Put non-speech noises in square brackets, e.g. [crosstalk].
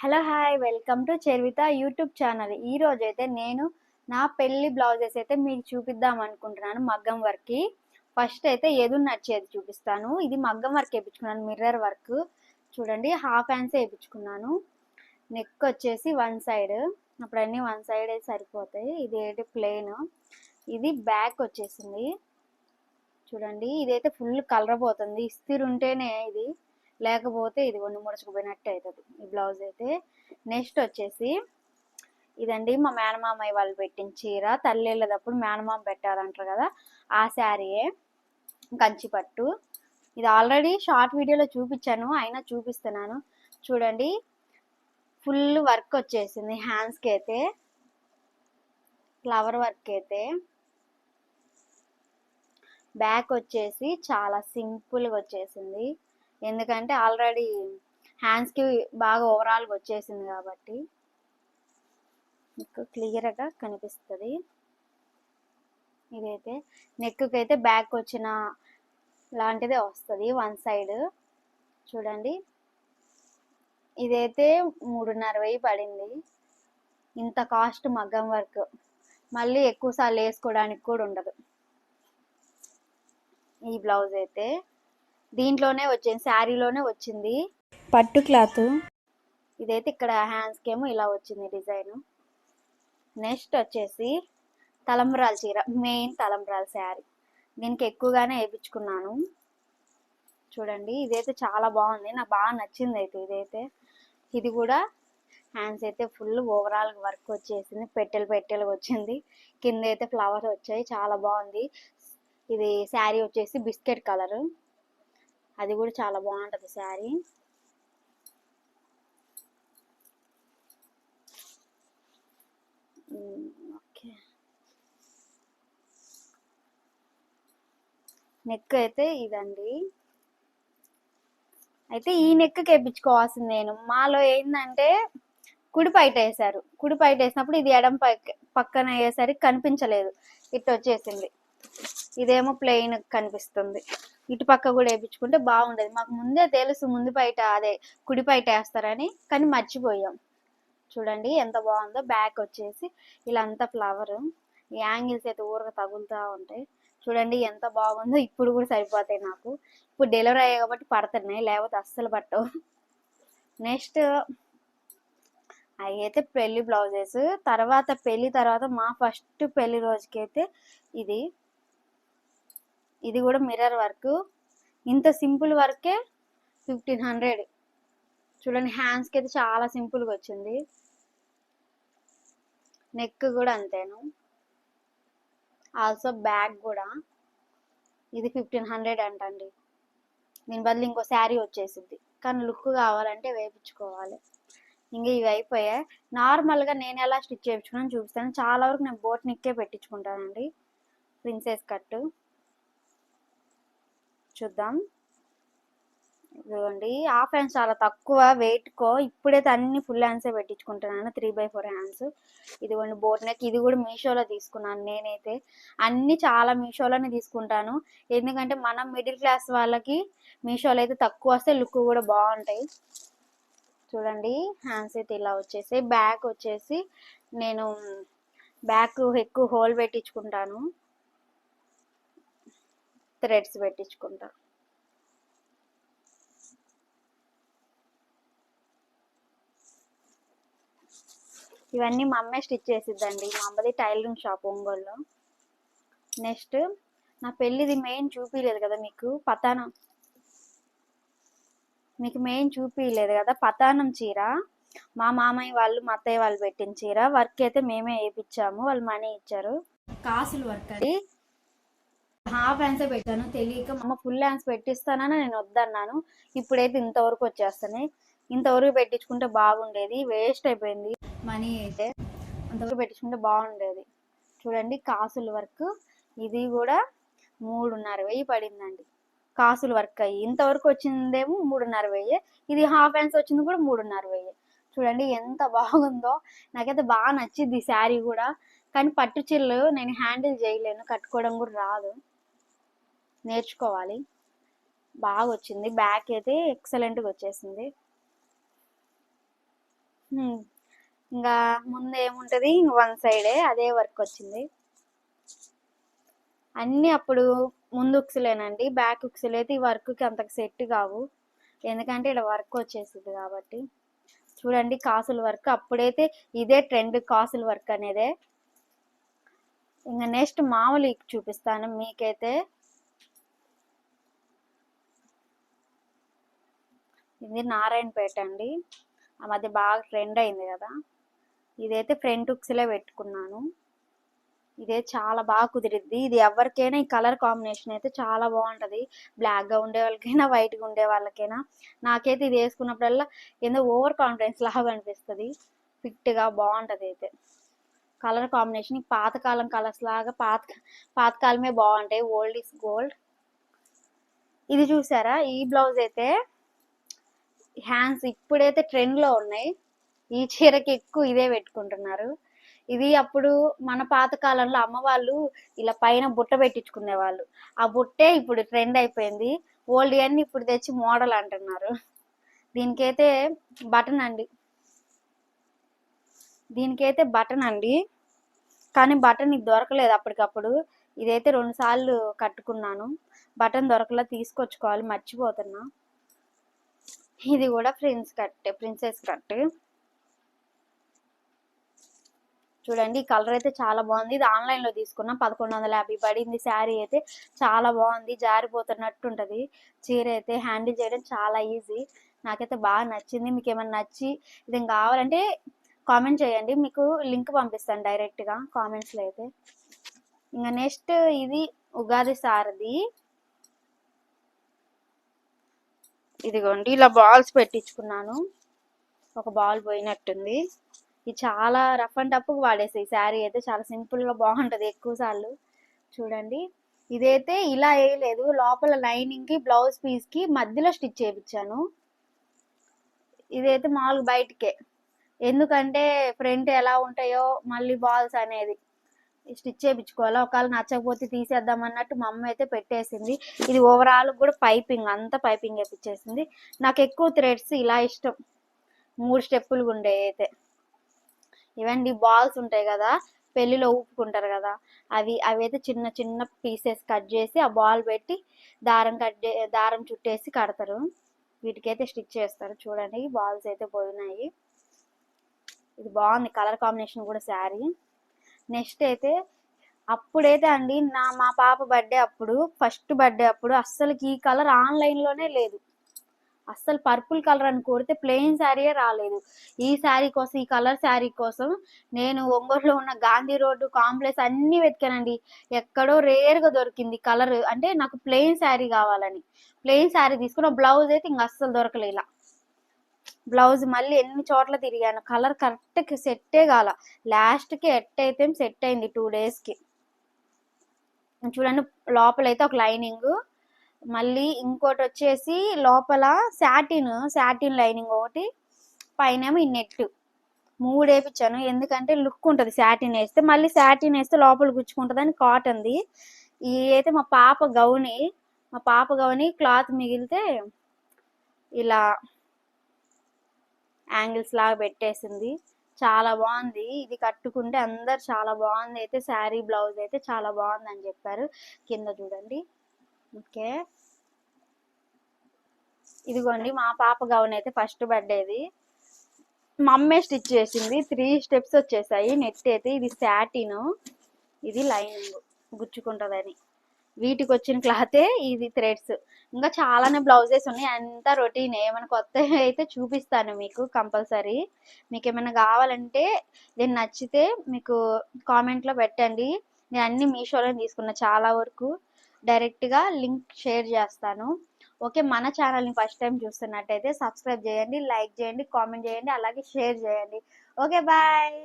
Hello hi welcome to Charitha YouTube channel. ఈ రోజైతే అయితే నేను నా పెళ్ళి బ్లౌజెస్ అయితే మీకు చూపిద్దాం అనుకుంటున్నాను మగ్గం వర్క్కి ఫస్ట్ అయితే ఏదో నచ్చేది చూపిస్తాను. ఇది మగ్గం వర్క్ వేయించుకున్నాను మిర్రర్ వర్క్ చూడండి హాఫ్ హ్యాండ్స్ వేయించుకున్నాను. నెక్ వచ్చేసి వన్ సైడ్ అప్పుడు అన్నీ వన్ సైడ్ సరిపోతాయి. ఇది ఏంటి? ప్లెయిన్ ఇది బ్యాక్ వచ్చేసింది. చూడండి ఇదైతే ఫుల్ కలర్ పోతుంది. ఇస్తిరి ఉంటేనే ఇది. లేకపోతే ఇది కొన్ని ముడుచుకుపోయినట్టు అవుతుంది ఈ బ్లౌజ్ అయితే నెక్స్ట్ వచ్చేసి ఇదండి మా మేనమామయ్య వాళ్ళు పెట్టిన చీర. తల్లి వెళ్ళేటప్పుడు మేనమామ పెట్టాలంటారు కదా ఆ శారీయే. కంచి పట్టు. ఇది ఆల్రెడీ షార్ట్ వీడియోలో చూపించాను అయినా చూపిస్తున్నాను. చూడండి ఫుల్ వర్క్ వచ్చేసింది హ్యాండ్స్కి అయితే. ఫ్లవర్ వర్క్ అయితే. బ్యాక్ వచ్చేసి చాలా సింపుల్గా వచ్చేసింది. ఎందుకంటే ఆల్రెడీ హ్యాండ్స్కి బాగా ఓవరాల్గా వచ్చేసింది కాబట్టి మీకు క్లియర్గా కనిపిస్తుంది. ఇదైతే నెక్కి అయితే బ్యాక్ వచ్చిన లాంటిదే వస్తుంది వన్ సైడ్. చూడండి. ఇదైతే మూడున్నర వెయ్యి పడింది. ఇంత కాస్ట్ మగ్గం వర్క్. మళ్ళీ ఎక్కువసార్లు వేసుకోవడానికి కూడా ఉండదు. ఈ బ్లౌజ్ అయితే దీంట్లోనే వచ్చింది శారీలోనే వచ్చింది. పట్టు క్లాత్. ఇదైతే ఇక్కడ హ్యాండ్స్కి ఏమో ఇలా వచ్చింది డిజైన్. నెక్స్ట్ వచ్చేసి తలంబ్రాల చీర మెయిన్ తలంబ్రాల శారీ. దీనికి ఎక్కువగానే వేయించుకున్నాను. చూడండి ఇదైతే చాలా బాగుంది నాకు బాగా నచ్చింది అయితే ఇదైతే. ఇది కూడా హ్యాండ్స్ అయితే ఫుల్ ఓవరాల్ వర్క్ వచ్చేసింది పెట్టెలు పెట్టెలు వచ్చింది. కింద అయితే ఫ్లవర్స్ వచ్చాయి చాలా బాగుంది. ఇది శారీ వచ్చేసి బిస్కెట్ కలర్. అది కూడా చాలా బాగుంటుంది శారీ. ఓకే. నెక్ అయితే ఇదండి. అయితే ఈ నెక్ వేయించుకోవాల్సింది నేను. మాలో ఏంటంటే కుడి పైట వేసారు కుడి పైట వేసినప్పుడు ఇది ఎడం పక్కన వేసరికి కనిపించలేదు. ఇట్ వచ్చేసింది ఇదేమో ప్లెయిన్ కనిపిస్తుంది. ఇటు పక్క కూడా వేయించుకుంటే బాగుండేది. మాకు ముందే తెలుసు ముందు బయట అదే కుడి బయట వేస్తారని కానీ మర్చిపోయాం. చూడండి ఎంత బాగుందో. బ్యాక్ వచ్చేసి ఇలా అంతా ఫ్లవర్ యాంగిల్స్ అయితే ఊరగా తగులుతూ ఉంటాయి. చూడండి ఎంత బాగుందో. ఇప్పుడు కూడా సరిపోతాయి నాకు. ఇప్పుడు డెలివరీ అయ్యాయి కాబట్టి పడుతున్నాయి లేకపోతే అస్సలు పట్టవు. నెక్స్ట్ అవి అయితే పెళ్ళి బ్లౌజెస్. తర్వాత పెళ్ళి తర్వాత మా ఫస్ట్ పెళ్ళి రోజుకైతే ఇది ఇది కూడా మిర్రర్ వర్క్ ఇంత సింపుల్ వర్కే ఫిఫ్టీన్ హండ్రెడ్ చూడండి హ్యాండ్స్కి అయితే చాలా సింపుల్గా వచ్చింది. నెక్ కూడా అంతేను. ఆల్సో బ్యాగ్ కూడా. ఇది ఫిఫ్టీన్ హండ్రెడ్ అంటండి. దీని బదులు ఇంకో శారీ వచ్చేసింది కానీ లుక్ కావాలంటే వేయించుకోవాలి. ఇంకా ఇవి అయిపోయాయి. నార్మల్గా నేను ఎలా స్టిచ్ చేయించుకున్నాను చూపిస్తాను. చాలా వరకు నేను బోట్ నిక్కే పెట్టించుకుంటానండి. ప్రిన్సెస్ కట్టు చూద్దాం. చూడండి హాఫ్ హ్యాండ్స్ చాలా తక్కువ వెయిట్కో ఇప్పుడైతే అన్ని ఫుల్ హ్యాండ్సే పెట్టించుకుంటున్నాను త్రీ బై ఫోర్ హ్యాండ్స్ ఇదిగోండి బోట్ నెక్ ఇది కూడా మీషోలో తీసుకున్నాను నేనైతే. అన్ని చాలా మీషోలోనే తీసుకుంటాను. ఎందుకంటే మనం మిడిల్ క్లాస్ వాళ్ళకి మీషోలో అయితే తక్కువ వస్తే లుక్ కూడా బాగుంటాయి. చూడండి హ్యాండ్స్ అయితే ఇలా వచ్చేసి బ్యాక్ వచ్చేసి నేను బ్యాక్ ఎక్కువ హోల్ పెట్టించుకుంటాను. థ్రెడ్స్ పెట్టించుకుంటా. ఇవన్నీ మా అమ్మే స్టిచ్ చేసిద్దండి. మా అమ్మది టైలరింగ్ షాప్ ఒంగోలులో. నెక్స్ట్ నా పెళ్ళిది మెయిన్ చూపించలేదు కదా మీకు? పతానం. మీకు మెయిన్ చూపించలేదు కదా? పతానం చీర. మా మామయ్య వాళ్ళు మా అత్తయ్య వాళ్ళు పెట్టిన చీర. వర్క్ అయితే మేమే వేయించాము వాళ్ళు మనీ ఇచ్చారు. కాసులు వర్క్ అది హాఫ్ ఆన్సర్ పెట్టాను. తెలియక అమ్మ ఫుల్ ఆన్సర్ పెట్టిస్తానని నేను వద్దన్నాను. ఇప్పుడైతే ఇంతవరకు వచ్చేస్తున్నాయి ఇంతవరకు పెట్టించుకుంటే బాగుండేది. వేస్ట్ అయిపోయింది. మనీ అయితే అంతవరకు పెట్టించుకుంటే బాగుండేది. చూడండి కాసుల వర్క్. ఇది కూడా మూడున్నర వెయ్యి పడిందండి. కాసుల వర్క్ అయ్యి. ఇంతవరకు వచ్చిందేమో మూడున్నర వెయ్యి. ఇది హాఫ్ హ్యాండ్స్ వచ్చింది కూడా మూడున్నర వెయ్యి. చూడండి ఎంత బాగుందో. నాకైతే బాగా నచ్చింది ఈ శారీ కూడా. కానీ పట్టు చీరలు నేను హ్యాండిల్ చేయలేను. కట్టుకోవడం కూడా రాదు. నేర్చుకోవాలి. బాగా వచ్చింది బ్యాక్ అయితే ఎక్సలెంట్గా వచ్చేసింది. ఇంకా ముందు ఏముంటుంది వన్ సైడే అదే వర్క్ వచ్చింది. అన్నీ అప్పుడు ముందు ఉక్సులేనండి. బ్యాక్ ఉక్సులు అయితే ఈ వర్క్కి అంతకు సెట్ కావు. ఎందుకంటే ఇక్కడ వర్క్ వచ్చేసింది కాబట్టి. చూడండి కాసుల వర్క్ అప్పుడైతే ఇదే ట్రెండ్ కాసుల వర్క్ అనేదే. ఇంకా నెక్స్ట్ మామూలు చూపిస్తాను. మీకైతే ఇది నారాయణపేట అండి. ఆ మధ్య బాగా ట్రెండ్ అయింది కదా. ఇదైతే ఫ్రంట్ హుక్స్లే పెట్టుకున్నాను. ఇదే చాలా బాగా కుదిరిద్ది. ఇది ఎవరికైనా ఈ కలర్ కాంబినేషన్ అయితే చాలా బాగుంటుంది. బ్లాక్గా ఉండే వాళ్ళకైనా వైట్గా ఉండే వాళ్ళకైనా. నాకైతే ఇది వేసుకున్నప్పుడల్లా ఏదో ఓవర్ కాన్ఫిడెన్స్ లాగా అనిపిస్తుంది. ఫిట్గా బాగుంటుంది అయితే. కలర్ కాంబినేషన్ పాతకాలం కలర్స్ లాగా పాత పాతకాలమే బాగుంటాయి. ఓల్డ్ ఇస్ గోల్డ్ ఇది చూసారా? ఈ బ్లౌజ్ అయితే హ్యాండ్స్ ఇప్పుడైతే ట్రెండ్లో ఉన్నాయి. ఈ చీరకి ఎక్కువ ఇదే పెట్టుకుంటున్నారు. ఇది అప్పుడు మన పాత కాలంలో అమ్మవాళ్ళు ఇలా పైన బుట్ట పెట్టించుకునే వాళ్ళు. ఆ బుట్టే ఇప్పుడు ట్రెండ్ అయిపోయింది. ఓల్డ్ అన్ని ఇప్పుడు తెచ్చి మోడల్ అంటున్నారు. దీనికైతే బటన్ అండి. దీనికైతే బటన్ అండి. కానీ బటన్ ఇది దొరకలేదు అప్పటికప్పుడు. ఇదైతే రెండు సార్లు కట్టుకున్నాను. బటన్ దొరకలా తీసుకొచ్చుకోవాలి. మర్చిపోతున్నా. ఇది కూడా ప్రిన్స్ కట్ ప్రిన్సెస్ కట్. చూడండి ఈ కలర్ అయితే చాలా బాగుంది. ఇది ఆన్లైన్లో తీసుకున్నా పదకొండు వందల యాభై పడింది శారీ అయితే. చాలా బాగుంది జారిపోతున్నట్టు ఉంటుంది చీర అయితే హ్యాండిల్ చేయడం చాలా ఈజీ. నాకైతే బాగా నచ్చింది. మీకు ఏమైనా నచ్చి ఇది కావాలంటే కామెంట్ చేయండి. మీకు లింక్ పంపిస్తాను డైరెక్ట్గా కామెంట్స్లో అయితే. ఇంకా నెక్స్ట్ ఇది ఉగాది సారది. ఇదిగోండి ఇలా బాల్స్ పెట్టించుకున్నాను. ఒక బాల్ పోయినట్టుంది. ఇది చాలా రఫ్ అండ్ టఫ్ వాడేసి ఈ శారీ అయితే. చాలా సింపుల్గా బాగుంటుంది ఎక్కువసార్లు ఎక్కువ సార్లు. చూడండి. ఇదైతే ఇలా వేయలేదు. లోపల లైనింగ్కి బ్లౌజ్ పీస్కి మధ్యలో స్టిచ్ చేయించాను. ఇదైతే మామూలుగా బయటకే. ఎందుకంటే ఫ్రంట్ ఎలా ఉంటాయో మళ్ళీ బాల్స్ అనేది. స్టిచ్ చేయించుకోవాలా? ఒకవేళ నచ్చకపోతే తీసేద్దాం అన్నట్టు మా అమ్మ అయితే పెట్టేసింది. ఇది ఓవరాల్ కూడా పైపింగ్ అంతా పైపింగ్ వేపించేసింది. నాకు ఎక్కువ థ్రెడ్స్ ఇలా ఇష్టం. మూడు స్టెప్పులు ఉండే అయితే. ఇవండి బాల్స్ ఉంటాయి కదా పెళ్ళిలో ఊపుకుంటారు కదా అవి అవి అయితే చిన్న చిన్న పీసెస్ కట్ చేసి ఆ బాల్ పెట్టి దారం కట్ చే దారం చుట్టేసి కడతారు. వీటికైతే స్టిచ్ చేస్తారు. చూడండి బాల్స్ అయితే పోయినాయి. ఇది బాగుంది. కలర్ కాంబినేషన్ కూడా శారీ. నెక్స్ట్ అయితే అప్పుడైతే అండి నా మా పాప బర్త్డే అప్పుడు ఫస్ట్ బర్త్డే అప్పుడు అస్సలకి ఈ కలర్ ఆన్లైన్లోనే లేదు. అస్సలు పర్పుల్ కలర్ అని కొడితే ప్లెయిన్ శారీయే రాలేదు. ఈ శారీ కోసం ఈ కలర్ శారీ కోసం నేను ఒంగోలులో ఉన్న గాంధీ రోడ్డు కాంప్లెక్స్ అన్ని వెతికానండి. ఎక్కడో రేర్గా దొరికింది కలర్ అంటే నాకు ప్లెయిన్ శారీ కావాలని. ప్లెయిన్ శారీ తీసుకున్న బ్లౌజ్ అయితే ఇంక అస్సలు దొరకలే ఇలా బ్లౌజ్ మళ్ళీ ఎన్ని చోట్ల తిరిగాను? కలర్ కరెక్ట్ సెట్టే కాల. లాస్ట్కి ఎట్ అయితే సెట్ అయింది టూ డేస్కి. చూడండి లోపల అయితే ఒక లైనింగ్. మళ్ళీ ఇంకోటి వచ్చేసి లోపల శాటిన్ శాటిన్ లైనింగ్ ఒకటి. పైన ఈ నెట్ మూడు వేపించాను ఎందుకంటే లుక్ ఉంటుంది శాటిన్ వేస్తే. మళ్ళీ శాటిన్ వేస్తే లోపల గుచ్చుకుంటుందని కాటన్ది. ఇది అయితే మా పాప గౌని మా పాప గౌని క్లాత్ మిగిలితే ఇలా యాంగిల్స్ లాగా పెట్టేసింది. చాలా బాగుంది. ఇది కట్టుకుంటే అందరు చాలా బాగుంది అయితే. శారీ బ్లౌజ్ అయితే చాలా బాగుంది అని చెప్పారు. కింద చూడండి. ఓకే. ఇదిగోండి మా పాప గౌన్ అయితే ఫస్ట్ బర్త్డేది. మా అమ్మే స్టిచ్ చేసింది. త్రీ స్టెప్స్ వచ్చేసాయి. నెట్ అయితే ఇది శాటిన్ ఇది లైనింగ్ గుచ్చుకుంటుందని. వీటికి వచ్చిన క్లాతే ఇది థ్రెడ్స్. ఇంకా చాలానే బ్లౌజెస్ ఉన్నాయి. అంతా రొటీన్. ఏమైనా కొత్త [laughs] అయితే చూపిస్తాను మీకు కంపల్సరీ. మీకు ఏమైనా కావాలంటే నేను నచ్చితే మీకు కామెంట్లో పెట్టండి. నేను అన్ని మీషోలో తీసుకున్నా చాలా వరకు. డైరెక్ట్గా లింక్ షేర్ చేస్తాను. ఓకే మన ఛానల్ని ఫస్ట్ టైం చూస్తున్నట్టయితే సబ్స్క్రైబ్ చేయండి లైక్ చేయండి కామెంట్ చేయండి అలాగే షేర్ చేయండి. Okay bye.